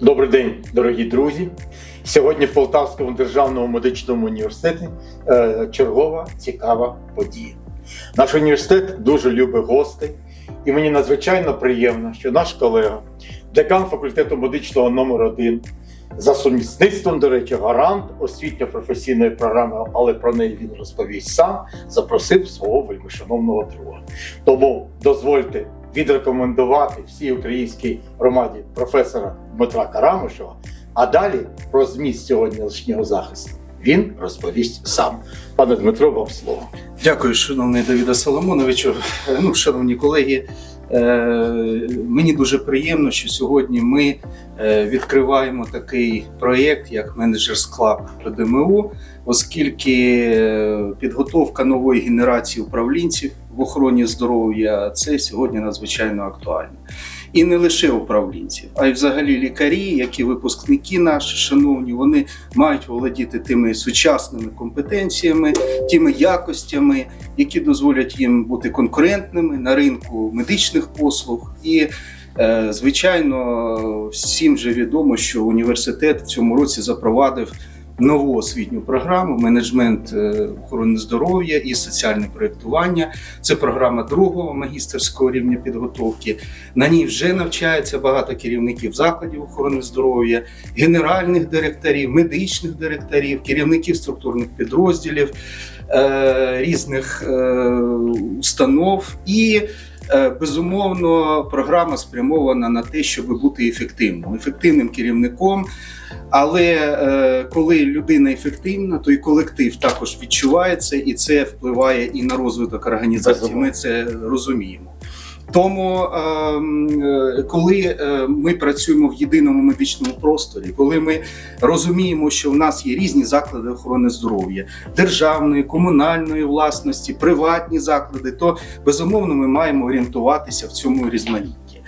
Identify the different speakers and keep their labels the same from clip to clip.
Speaker 1: Добрий день, дорогі друзі. Сьогодні в Полтавському державному медичному університеті е, чергова цікава подія. Наш університет дуже любить гостей, і мені надзвичайно приємно, що наш колега, декан факультету медичного номер 1 за сумісництвом, до речі, гарант освітньо-професійної програми, але про неї він розповість сам, запросив свого вельмишановного друга. Тому дозвольте відрекомендувати всій українській громаді професора Дмитра Карамишева, а далі про зміст сьогоднішнього захисту він розповість сам. Пане Дмитро, вам слово.
Speaker 2: Дякую, шановний Давіда Соломоновичу. Ну, шановні колеги, е, мені дуже приємно, що сьогодні ми е, відкриваємо такий проєкт, як Managers Club при ДМУ, оскільки е, підготовка нової генерації управлінців в охороні здоров'я це сьогодні надзвичайно актуально. І не лише управлінців, а й взагалі лікарі, як і випускники наші, шановні, вони мають володіти тими сучасними компетенціями, тими якостями, які дозволять їм бути конкурентними на ринку медичних послуг. І, е, звичайно, всім же відомо, що університет в цьому році запровадив нову освітню програму менеджмент е, охорони здоров'я і соціальне проєктування. Це програма другого магістерського рівня підготовки. На ній вже навчається багато керівників закладів охорони здоров'я, генеральних директорів, медичних директорів, керівників структурних підрозділів е, різних е, установ і. Е, Безумовно, програма спрямована на те, щоб бути ефективним, ефективним керівником. Але е, коли людина ефективна, то і колектив також відчувається, і це впливає і на розвиток організації.
Speaker 1: Безумовно.
Speaker 2: Ми це розуміємо. Тому, ем, е, коли е, ми працюємо в єдиному медичному просторі, коли ми розуміємо, що в нас є різні заклади охорони здоров'я, державної, комунальної власності, приватні заклади, то безумовно ми маємо орієнтуватися в цьому різноманітті.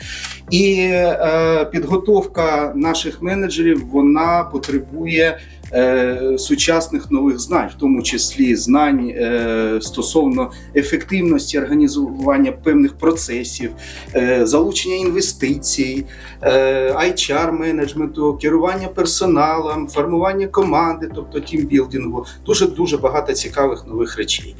Speaker 2: І е, підготовка наших менеджерів вона потребує сучасних нових знань, в тому числі знань е, стосовно ефективності організування певних процесів, е, залучення інвестицій, е, HR менеджменту, керування персоналом, формування команди, тобто тімбілдингу, дуже дуже багато цікавих нових речей.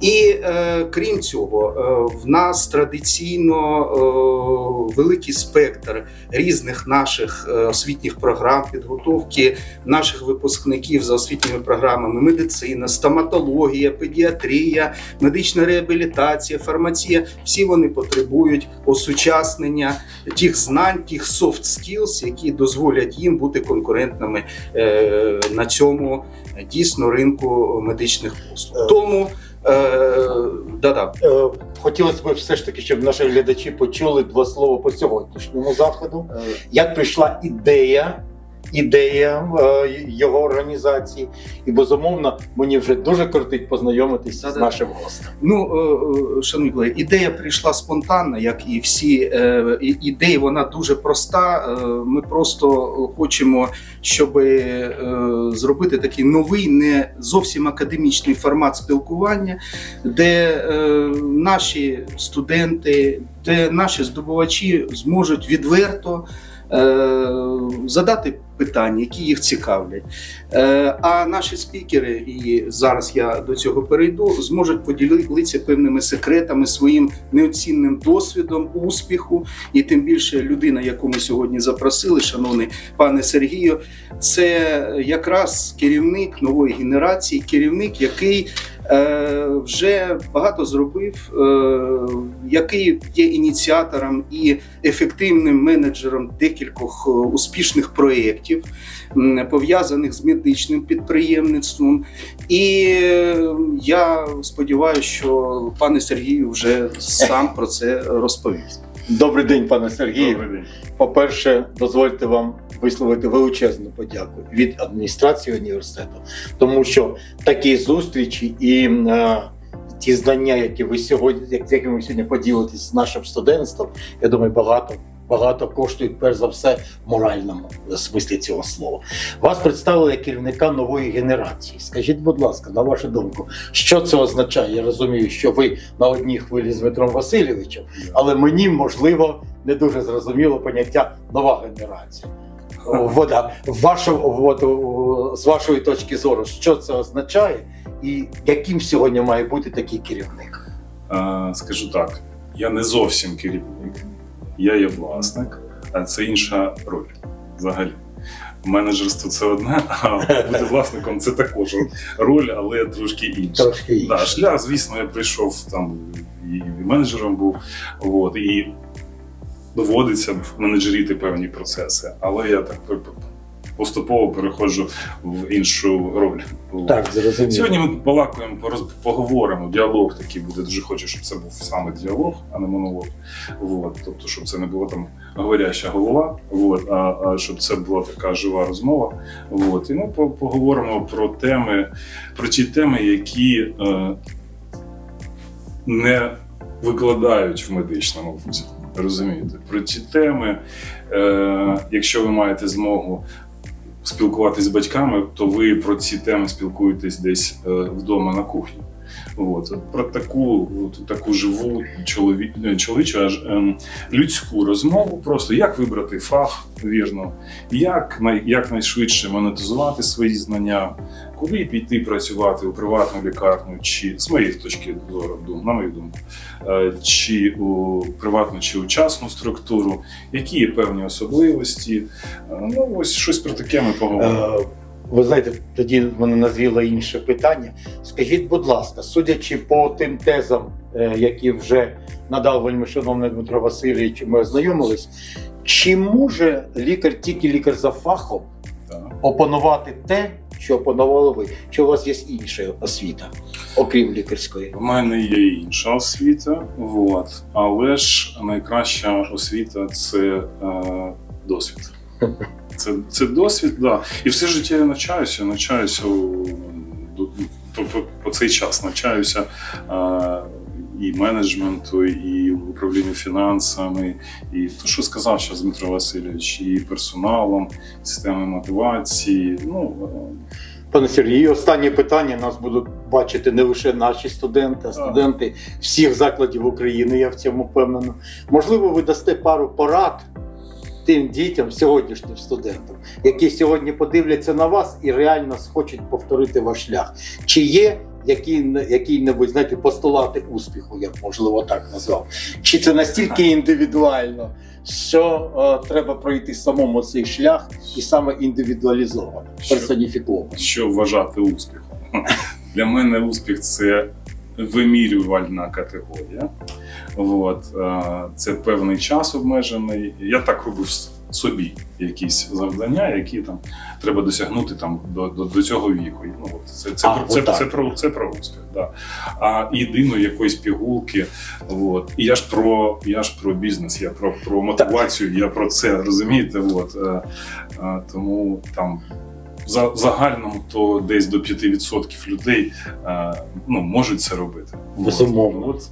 Speaker 2: І е, крім цього, е, в нас традиційно е, великий спектр різних наших е, освітніх програм, підготовки наших випускників за освітніми програмами: медицина, стоматологія, педіатрія, медична реабілітація, фармація. Всі вони потребують осучаснення тих знань, тих soft skills, які дозволять їм бути конкурентними е, на цьому е, дійсно ринку медичних послуг.
Speaker 1: Е.
Speaker 2: Тому е, да-да.
Speaker 1: Е, Хотілося б все ж таки, щоб наші глядачі почули два слова по сьогоднішньому заходу. Як прийшла ідея, ідея е, його організації, і безумовно мені вже дуже кортить познайомитися з нашим гостем.
Speaker 2: Ну, е, е, шановні колеги, ідея прийшла спонтанно, як і всі ідеї, вона дуже проста. Ми просто хочемо, щоб зробити такий новий, не зовсім академічний формат спілкування, де наші студенти, де наші здобувачі зможуть відверто. Е, Задати питання, які їх цікавлять. Е, А наші спікери, і зараз я до цього перейду, зможуть поділитися певними секретами, своїм неоцінним досвідом успіху. І тим більше людина, яку ми сьогодні запросили, шановний пане Сергію, це якраз керівник нової генерації, керівник, який вже багато зробив, е, який є ініціатором і ефективним менеджером декількох е, успішних проєктів, пов'язаних з медичним підприємництвом. І е, я сподіваюся, що пане Сергію вже сам про це розповість.
Speaker 1: Добрий день, пане Сергію.
Speaker 2: день.
Speaker 1: По-перше, дозвольте вам висловити величезну подяку від адміністрації університету, тому що такі зустрічі і е, ті знання, які ви сьогодні, як- якими ви сьогодні поділитесь з нашим студентством, я думаю, багато. Багато коштують, перш за все, в моральному смислі цього слова. Вас представили як керівника нової генерації. Скажіть, будь ласка, на вашу думку, що це означає? Я розумію, що ви на одній хвилі з Дмитром Васильовичем, але мені можливо не дуже зрозуміло поняття нова генерація. Вода. Вашу, о, з вашої точки зору, що це означає, і яким сьогодні має бути такий керівник?
Speaker 3: Скажу так, я не зовсім керівник, я є власник, а це інша роль взагалі. Менеджерство це одне, а бути власником це також роль, але трошки інша.
Speaker 1: Трошки інша.
Speaker 3: Да, шлях, звісно, я прийшов там і менеджером був, от, і доводиться менеджеріти певні процеси, але я так поступово переходжу в іншу роль.
Speaker 1: Так, зрозуміло.
Speaker 3: Сьогодні ми балакаємо, поговоримо. Діалог такий буде. Дуже хочу, щоб це був саме діалог, а не монолог. Вот. Тобто, щоб це не було там говоряща голова, вот. а, а щоб це була така жива розмова. Вот. І ми поговоримо про теми, про ті теми, які е, не викладають в медичному вузі. Розумієте, про ті теми, е, якщо ви маєте змогу спілкуватись з батьками, то ви про ці теми спілкуєтесь десь е, вдома на кухні. От. Про таку, от, таку живу чолові, е, чоловічу аж ем, людську розмову, просто як вибрати фах вірно, як, най, як найшвидше монетизувати свої знання, куди піти працювати у приватну лікарню, чи з моєї точки зору, на мою думку, е, чи у приватну чи у частну структуру, які є певні особливості. Е, Ну, ось щось про таке ми поговоримо.
Speaker 1: Ви знаєте, тоді мене назріло інше питання. Скажіть, будь ласка, судячи по тим тезам, е, які вже надав вельми шановний Дмитро Васильович, ми ознайомились, чи може лікар, тільки лікар за фахом, опанувати те, що опанували ви? Чи у вас є інша освіта, окрім лікарської?
Speaker 3: У мене є інша освіта, от. але ж найкраща освіта це е, досвід. Це, це досвід, да. І все життя я навчаюся, навчаюся по, по, по цей час навчаюся е, і менеджменту, і управлінню фінансами, і то, що сказав зараз Дмитро Васильович, і персоналом, системи мотивації. Ну,
Speaker 1: Пане Сергію, останнє питання нас будуть бачити не лише наші студенти, а студенти всіх закладів України. Я в цьому впевнений. Можливо, ви дасте пару порад тим дітям, сьогоднішнім студентам, які сьогодні подивляться на вас і реально схочуть повторити ваш шлях. Чи є які, який-небудь, знаєте, постулати успіху, я б можливо так назвав? Чи це настільки індивідуально, що е, треба пройти самому цей шлях і саме індивідуалізовано, персоніфіковано?
Speaker 3: що вважати успіхом. Для мене успіх це вимірювальна категорія. От, е, це певний час обмежений. Я так робив собі якісь завдання, які там треба досягнути там до, до, до цього віку. Ну, от, це, це,
Speaker 1: А,
Speaker 3: про- це,
Speaker 1: отак.
Speaker 3: це, про, це про успіх. Да. А єдиної якоїсь пігулки. От. І я ж про я ж про бізнес, я про, про мотивацію, я про це розумієте. От, е, е, тому там за загальному то десь до 5% людей е, ну, можуть це робити.
Speaker 1: Безумовно.
Speaker 3: От.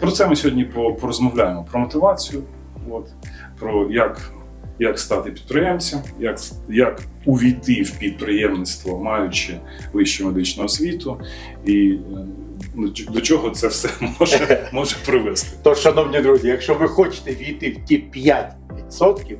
Speaker 3: Про це ми сьогодні порозмовляємо: про мотивацію, от, про як, як стати підприємцем, як, як увійти в підприємництво, маючи вищу медичну освіту, і е, ну, до чого це все може, може привести.
Speaker 1: Тож, шановні друзі, якщо ви хочете війти в ті 5%,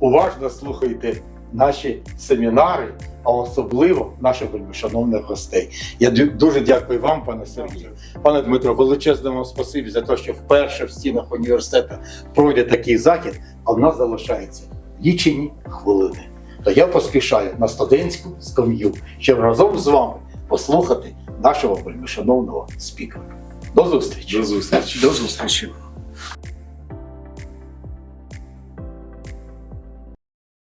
Speaker 1: уважно слухайте наші семінари, а особливо наших шановних гостей. Я дуже дякую вам, пане Сергію. Пане Дмитро, величезне вам спасибі за те, що вперше в стінах університету пройде такий захід, а в нас залишається лічені хвилини. То я поспішаю на студентську скам'ю, щоб разом з вами послухати нашого вельмишановного спікера. До зустрічі!
Speaker 3: До зустрічі.
Speaker 2: До зустрічі.